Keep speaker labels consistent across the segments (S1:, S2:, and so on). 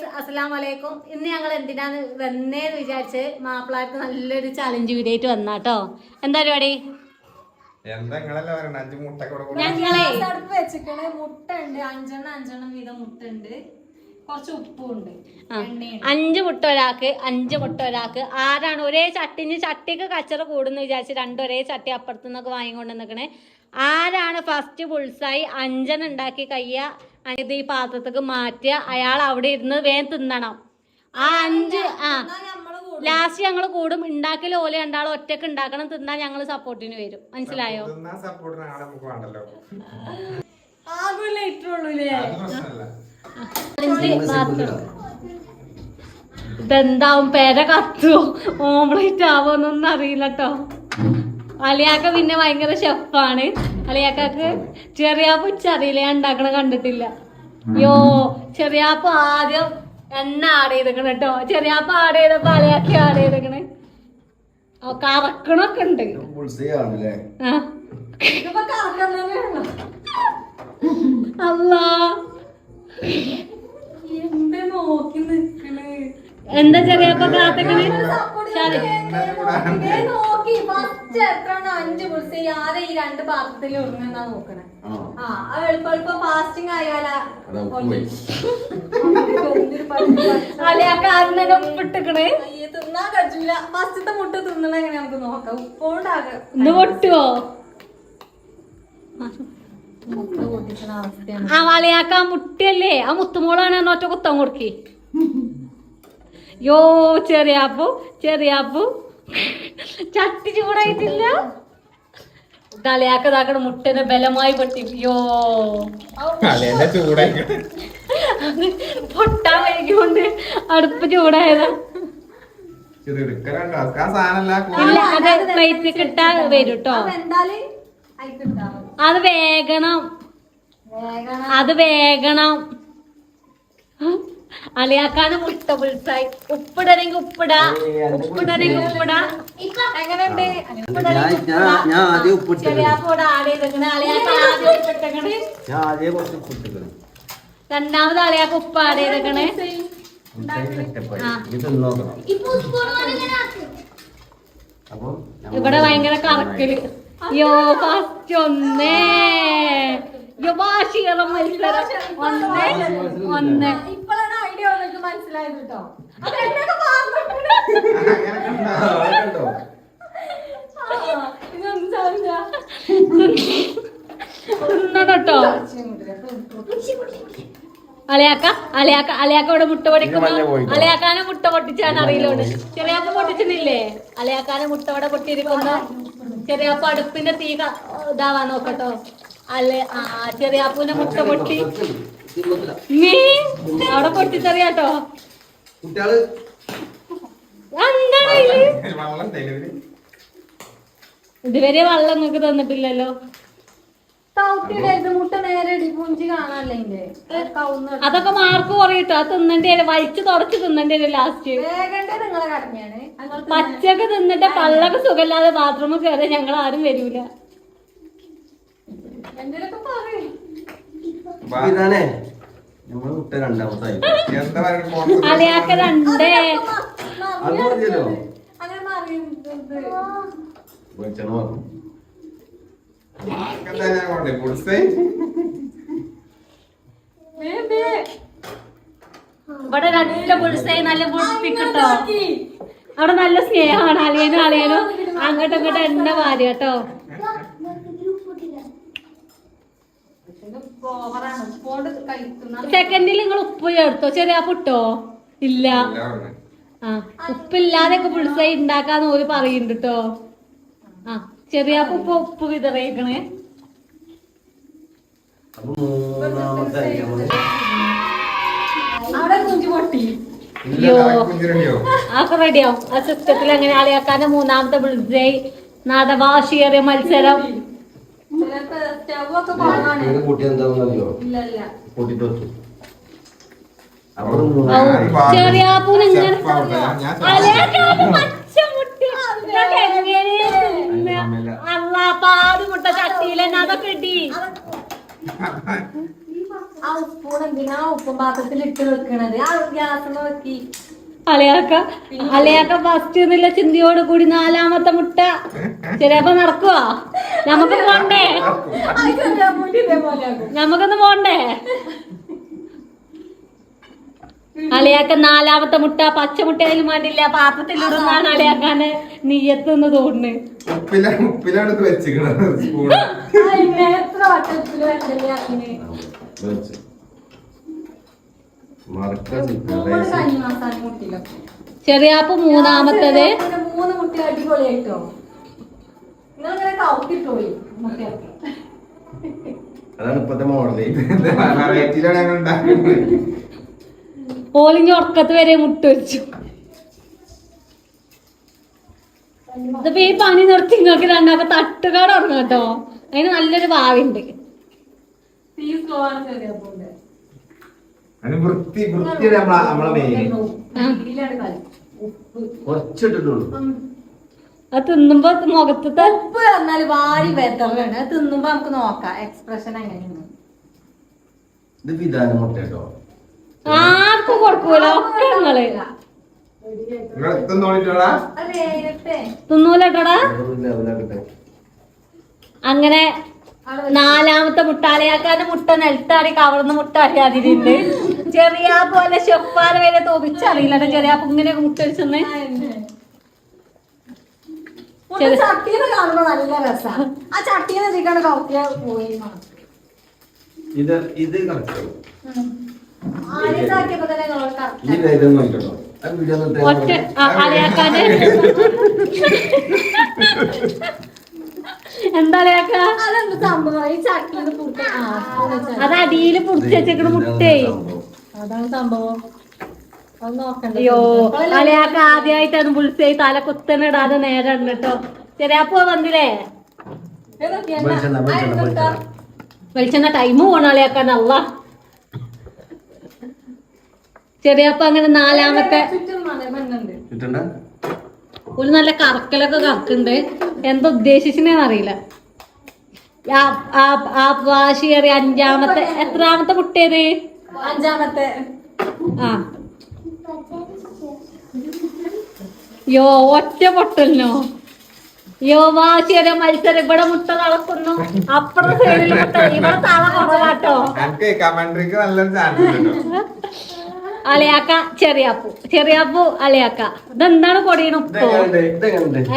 S1: Guys അസ്സലാം വലൈക്കും ഇന്ന് ഞങ്ങൾ എന്തിനാണ് വന്നേന്ന് വിചാരിച്ച് മാപ്പിളാർക്ക് നല്ലൊരു ചലഞ്ച് വീഡിയോ ആയിട്ട് വന്നാട്ടോ. എന്താ പരിപാടി?
S2: എന്താ ഇവിടെ
S1: ഞങ്ങളെ
S3: ഗ്യാസ് അടുപ്പ് വെച്ചിക്കണ്. മുട്ട ഉണ്ട് അഞ്ചെണ്ണം അഞ്ചെണ്ണം വീതം മുട്ട ഉണ്ട് കുറച്ച് ഉപ്പും ഉണ്ട്
S1: ആ,
S3: എണ്ണയുണ്ട്.
S1: അഞ്ച് മുട്ട ഒരാൾക്ക് അഞ്ച് മുട്ട ഒരാൾക്ക്. ആരാണ്? ഒരേ ചട്ടിന് ചട്ടിക്ക് കച്ചറ കൂടുന്നു വിചാരിച്ച് രണ്ട് ഒരേ ചട്ടി അപ്പുറത്തു നിന്നൊക്കെ വാങ്ങിക്കൊണ്ട് നിൽക്കണേ ആരാണ് ഫസ്റ്റ് പുൾസായി അഞ്ചെണ്ണം ഉണ്ടാക്കി കയ്യ ഇത് ഈ പാത്രത്തേക്ക് മാറ്റുക അയാൾ അവിടെ ഇരുന്ന് വേഗം തിന്നണം. ആ അഞ്ച് ആ. ലാസ്റ്റ് ഞങ്ങൾ കൂടും. ഉണ്ടാക്കൽ ഓല രണ്ടാൾ ഒറ്റയ്ക്ക് ഉണ്ടാക്കണം തിന്നാൻ ഞങ്ങൾ സപ്പോർട്ടിന് വരും. മനസ്സിലായോ? ഇതെന്താവും? പേര കത്തുവോ? ഓംപ്ലേറ്റ് ആവോന്നൊന്നും അറിയില്ല കേട്ടോ അലിയാക്ക പിന്നെ ഭയങ്കര ഷെഫാണ് അലിയാക്കാക്ക് ചെറിയാപ്പ് ഉച്ചറിയില്ല ഞാൻ ഉണ്ടാക്കണ കണ്ടിട്ടില്ല. യോ ചെറിയാപ്പ് ആദ്യം എണ്ണ ആഡ് ചെയ്തേക്കണ കേട്ടോ ചെറിയാപ്പ് ആഡ് ചെയ്തപ്പോ അലിയാക്കി ആഡ് ചെയ്തേക്കണ്. കറക്കണൊക്കെ ഉണ്ട്. അല്ല
S3: എന്ത് നോക്കി നിക്കണ്
S1: എന്താ ചെറിയ കാത്തക്കണ് ശരി
S3: ദേ നോക്കി. ഫസ്റ്റ് എത്ര അഞ്ച് ആരെ ഈ രണ്ട് പാത്രത്തിൽ നോക്കണേ. ആ അത് എളുപ്പം എളുപ്പം ഫാസ്റ്റിംഗ് ആയാലാ
S1: ഉപ്പിട്ടിക്കണേ
S3: തിന്നാൻ കഴിച്ചില്ല. ഫസ്റ്റത്തെ മുട്ട തിന്നണ എങ്ങനെ നമുക്ക് നോക്കാം? ഉപ്പോണ്ടാകാം.
S1: ഇന്ന് പൊട്ടുവോ? ആ വളയാക്ക മുട്ടിയല്ലേ? ആ മുത്തുമോളാണ് ഒറ്റ കുത്തം കൊടുക്കി. യോ ചെറിയാപ്പു ചെറിയാപ്പു ചട്ടി ചൂടായിട്ടില്ല? തലയാക്കതാക്കണ മുട്ടനെ ബലമായി പൊട്ടി. യോ. പൊട്ടാൻ കഴിക്കൊണ്ട് അടുപ്പ് ചൂടായതാ. ഇല്ല അത് പ്ലേറ്റ് കിട്ടാ വരും കേട്ടോ
S3: അപ്പൊ എന്തായാലും അയക്കിട്ടാവും
S1: അത് വേഗണം
S3: വേഗം
S1: അത് വേഗണം അലിയാക്കാന് മുട്ട പുൽസായി ഉപ്പിടരെങ്കിൽ ഉപ്പിടാ ഉപ്പിടരെങ്കിൽ ഉപ്പിടാ.
S3: എങ്ങനെയുണ്ട്?
S1: ചെറിയാപ്പോടെ ആദ്യം ഉപ്പിട്ടേക്കണ്
S4: ഞാൻ ആദ്യം കുറച്ച് ഉപ്പിട്ടു
S1: രണ്ടാമത് അലിയാക്ക ഉപ്പ്
S4: ആടേതക്കണേ
S1: ഇവിടെ ഭയങ്കര കറക്കൽ. യോ ഫസ്റ്റ് ഒന്നേ. യോ വാശികളും മത്സരം ഒന്നേ ഒന്ന്.
S3: വന്നിട്ട് മനസ്സിലായത് കേട്ടോ
S1: കേട്ടോ. അലയാക്ക അലയാക്ക അലയാക്ക ഇവിടെ മുട്ട പൊടിക്കുന്നു അലയാക്കാനെ മുട്ട പൊട്ടിച്ചാണ് അറിയില്ലോട് ചെറിയാപ്പ പൊട്ടിച്ചിട്ടില്ലേ? അലയാക്കാനെ മുട്ട ഇവിടെ പൊട്ടിയിരിക്കുന്നു. ചെറിയാപ്പ അടുപ്പിന്റെ തീ ഇതാവാ ഇതാവാൻ നോക്കട്ടോ. അല്ലെ? ആ ചെറിയാപ്പൂന്റെ മുട്ട പൊട്ടി. നീ അവിടെ
S2: തരുന്നത്
S1: ഇതുവരെ വെള്ളം നിങ്ങക്ക് തന്നിട്ടില്ലല്ലോ.
S3: തൗത്തിയുടെ മുട്ട നേരെ ഇടി കാണാനല്ലേ ഇതിന്റെ? കൗന്ന്
S1: അതൊക്കെ മാർക്ക് കുറയിട്ടോ? അത് തിന്നണ്ടേ വരും. വലിച്ചു തുടച്ച് തിന്നേണ്ടി ലാസ്റ്റ് പച്ചക്ക് തിന്നിട്ട് പള്ളൊക്കെ സുഖമില്ലാതെ ബാത്റൂമിൽ കയറി ഞങ്ങൾ ആരും വരൂല.
S4: ഇതാണേ. നമ്മൾ മുട്ട രണ്ടാമത്തായി
S2: പറയുക
S1: അലയാക്ക രണ്ടേ.
S4: അത് മതിയല്ലോ വെളിച്ചെണ്ണ
S2: പുളിസേ
S1: ഇവിടെ നല്ല പുളിസായി നല്ല പുളിപ്പിക്കട്ടോ. അവിടെ നല്ല സ്നേഹമാണ് അലിയനും അലിയനും അങ്ങോട്ടും ഇങ്ങോട്ടും എന്നെ മാറി കേട്ടോ. സെക്കൻഡിൽ നിങ്ങൾ ഉപ്പ് ചേർത്തോ? ചെറിയ പുട്ടോ ഇല്ല. ആ ഉപ്പില്ലാതെയൊക്കെ പുളിസായി ഉണ്ടാക്കാന്ന് ഓര് പറയുന്നുണ്ട് കേട്ടോ ആ ചെറിയ ഉപ്പ് ഉപ്പ് വിതറിയേക്കണേ.
S3: അവിടെ കുഞ്ചു പൊട്ടി.
S1: അതൊക്കെ റെഡിയാവും. ആ സിസ്റ്റത്തിൽ അങ്ങനെ അളിയാക്കാന്റെ മൂന്നാമത്തെ ബിൾഡേ നാദവാശിയേറിയ മത്സരം.
S3: സ്റ്റവ് ഒക്കെ കുറവാണ്.
S4: ഇത് കൂട്ടി എന്താണെന്ന് അറിയോ?
S3: ഇല്ല ഇല്ല.
S4: കൂട്ടിട്ട് വെച്ചു.
S1: മുട്ടി. പാട് ചട്ടിയിൽ അതൊക്കെ
S3: ആ ഉപ്പും പാത്രത്തിൽ ഇട്ട് വെക്കണത്? ആ ഗ്യാസ് വെക്കി.
S1: അലയാക്ക അലയാക്ക ഫസ്റ്റ് എന്നുള്ള ചിന്തയോട് കൂടി നാലാമത്തെ മുട്ട. ചിലപ്പോ നടക്കുവാ. നമുക്ക് പോണ്ടേ? നമുക്കൊന്ന് പോണ്ടേ? അലയാക്ക നാലാമത്തെ മുട്ട പച്ചമുട്ടയിലും വേണ്ടില്ല പാത്രത്തിലിടുന്നാണ് അലയാക്കാന് നീയത്തെന്ന് തോന്നുന്നു.
S2: ഉപ്പില ഉപ്പിലാണ്
S1: ചെറിയാപ്പ് മൂന്നാമത്തത്?
S3: മൂന്ന് മുട്ട അടിപൊളിയായിട്ടോ നിങ്ങളിങ്ങനെ
S4: അതാണ് ഇപ്പത്തെ
S1: മോഡൽ ഉറക്കത്ത് വരെ മുട്ട വെച്ചു. ഇതിപ്പോ ഈ പണി നിർത്തി നിങ്ങൾക്ക് രണ്ടാമത്തെ തട്ടുകാട് ഉറങ്ങും കേട്ടോ. അതിന് നല്ലൊരു ഭാവിയുണ്ട്
S3: തീ സ്ലോ ആണ് ചെറിയ പോലെ
S2: അതിന് വൃത്തി വൃത്തിയുടെ നമ്മളെ നമ്മളെ മെയിൻ
S3: ഇതിലാണ് ഉപ്പ്
S4: കുറച്ചിട്ടിട്ടുള്ളൂ.
S1: അത് തിന്നുമ്പോ മുഖത്തത്തെ
S3: ഉപ്പ് എന്നാൽ വാരി വെതറാണ് അത് തിന്നുമ്പോ നമുക്ക് നോക്കാം. എക്സ്പ്രഷൻ എങ്ങനെയാണ്.
S4: ഇത് വിധാനം മുട്ട കേട്ടോ
S1: ആർക്കും കൊടുക്കൂല. ഒക്കെ നിങ്ങൾ
S2: നിങ്ങൾ എത്തും തോന്നിട്ടോടാ
S3: അത്
S1: തിന്നൂലട്ടോടാ അങ്ങനെ നാലാമത്തെ മുട്ടാലയാക്കാന്റെ മുട്ട നിലത്താടി കവർന്ന് മുട്ട അറിയാതിരുണ്ട് ചെറിയ പോലെ ഷെഫാറ് വരെ തോപിച്ചറിയില്ല ചെറിയ ഇങ്ങനെ
S3: മുട്ടടിച്ചെന്ന്. കാണുമ്പോ നല്ല രസാ. ആ ഇതിക്കാണ് പോയി
S4: ഇത് ഇത്
S3: ആദ്യത്താക്കിയപ്പോ തന്നെ
S1: ഒറ്റ എന്താ അലയാക്ക? അത് അടിയിൽ പുടിച്ച് വെച്ചേക്കണ മുട്ടേ.
S3: അതാണ് സംഭവം. അത് നോക്കണ്ട.
S1: അയ്യോ അലയാക്ക ആദ്യമായിട്ടാണ് പുളിച്ചായി തല കുത്തനിടാതെ നേരെ ഉണ്ട് കേട്ടോ ചെറിയാപ്പോ വന്നില്ലേ?
S4: വെളിച്ചെണ്ണ
S3: ആ,
S4: വെളിച്ചെണ്ണ
S3: എന്തുട്ടാ?
S4: വെളിച്ചെണ്ണ.
S1: വെളിച്ചെണ്ണ ടൈം പോണ അലയാക്കാൻ അല്ല ചെറിയപ്പ അങ്ങനെ നാലാമത്തെ ഒരു നല്ല കറക്കലൊക്കെ കറക്കുന്നുണ്ട്. എന്താ ഉദ്ദേശിച്ചെന്ന് അറിയില്ല. ആ- വാശി കയറി അഞ്ചാമത്തെ എത്രാമത്തെ മുട്ടേത്?
S3: അഞ്ചാമത്തെ.
S1: ആ. യോ ഒറ്റ പൊട്ടലിനോ? യോ വാശിയുടെ മത്സരം. ഇവിടെ മുട്ട നടക്കുന്നു. അപ്പുറം സൈഡിൽ മുട്ട. ഇവിടെ തള കുറവാട്ടോ.
S2: കമന്ററിക്ക് നല്ലൊരു ചാൻസ്
S1: അലയാക്ക ചെറിയാപ്പു. ചെറിയാപ്പു അലയാക്ക. ഇതെന്താണ് പൊടിയണ? ഉപ്പോ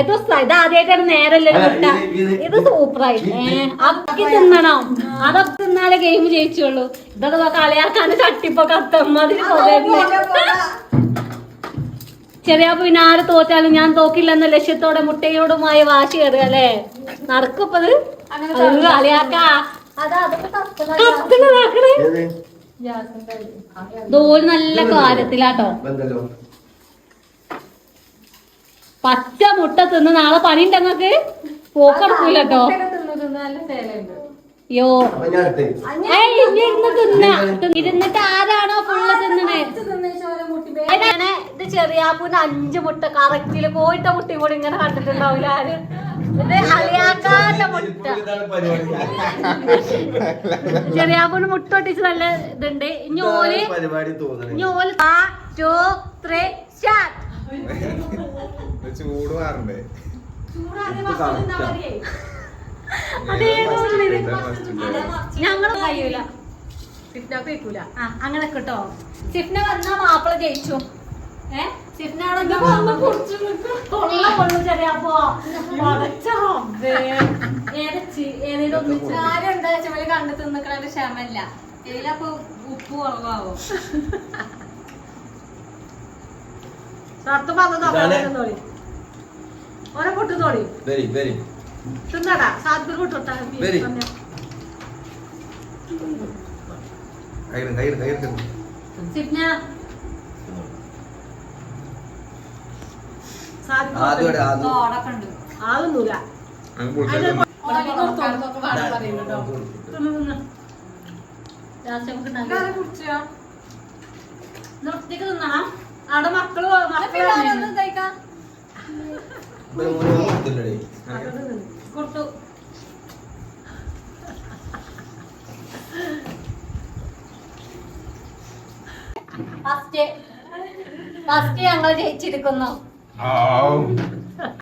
S1: ഇത് ഇത് ആദ്യമായിട്ടാണ് നേരല്ലേ മുട്ട
S4: ഇത്
S1: സൂപ്പറായി. അതൊക്കെ തിന്നണം. അതൊക്കെ തിന്നാലേ ഗെയിം ജയിച്ചുള്ളൂ. ഇതൊക്കെ അലയാക്കാന്റെ തട്ടിപ്പൊക്കെ കത്തമ്മതിരി ചെറിയാപ്പു പിന്നെ ആര് തോറ്റാലും ഞാൻ തോക്കില്ല എന്ന ലക്ഷ്യത്തോടെ മുട്ടയോടുമായി വാശി കയറുക അല്ലേ? നടക്കപ്പത്.
S3: അലയാക്ക.
S1: അത്
S3: അതൊക്കെ
S1: കത്തുന്നതാക്കണേ ദോൽ നല്ല കാര്യത്തിലാട്ടോ പച്ച മുട്ട തിന്ന് നാളെ പണി ഉണ്ട് ഞങ്ങക്ക് പോക്കെടുക്കൂല കേട്ടോ
S3: മുട്ടയൊക്കെ തിന്ന് തിന്ന് നല്ല ചേലുണ്ട്
S1: യോ. ഇരുന്ന് തിന്ന. ഇരുന്നിട്ട് ആരാണോ ഫുള്ള് തിന്നണേ? ഇത് ചെറിയാപ്പൂന് അഞ്ച് മുട്ട കറക്റ്റിൽ കോയിട്ട മുട്ടി കൂടി ഇങ്ങനെ കണ്ടിട്ടുണ്ടാവില്ല ആര്? ചെറിയാപ്പൂന് മുട്ട ഒട്ടിച്ച് നല്ല ഇതുണ്ട്. ഞോൽ ഞോൽ ടു ത്രീ സ്റ്റാർട്ട്.
S2: ചൂട് മാറണ്ടേ.
S1: ഞങ്ങൾ കഴിയൂല സിഫ്ന കേൾക്കൂല ആ അങ്ങനെ കേട്ടോ സിഫ്ന വന്നാ മാപ്പിള ജയിച്ചു. ഏ? സിഫ്ന അവിടെ നിന്ന് വന്ന് കുടിച്ചു നിൽക്കും. തൊള്ള കൊള്ളു ചെറിയപ്പോ ഏതേലും ഒന്നിച്ച്
S3: ആരും എന്താ വെച്ചാൽ കണ്ടു തിന്നിക്കണ ക്ഷമല്ല ഇതിലപ്പോ ഉപ്പ് കുറവാവോ.
S1: ഷർട്ട് തോളി.
S4: Very very.
S1: തിന്നടാ. സാധ്യത പൊട്ടോട്ടാ
S4: Very.
S2: കയ്യിൽ കയ്യിൽ കയ്യിൽ
S1: സിഫ്ന
S4: ആദ്യം ഇവിടെ ആദ്യം
S3: തോടൊക്കെ ഉണ്ട്
S1: ആതൊന്നുമില്ല
S2: അങ്ങ് പൊളിച്ചത്
S3: ഓലി കൊടുത്തോന്നൊക്കെ വേണം
S1: നിർത്തിക്ക് തിന്നണം അവിടെ
S4: മക്കൾ
S1: കൊടുത്തു. ഫസ്റ്റ് ഫസ്റ്റ് ഞങ്ങൾ ജയിച്ചിരിക്കുന്നു.
S2: Oh.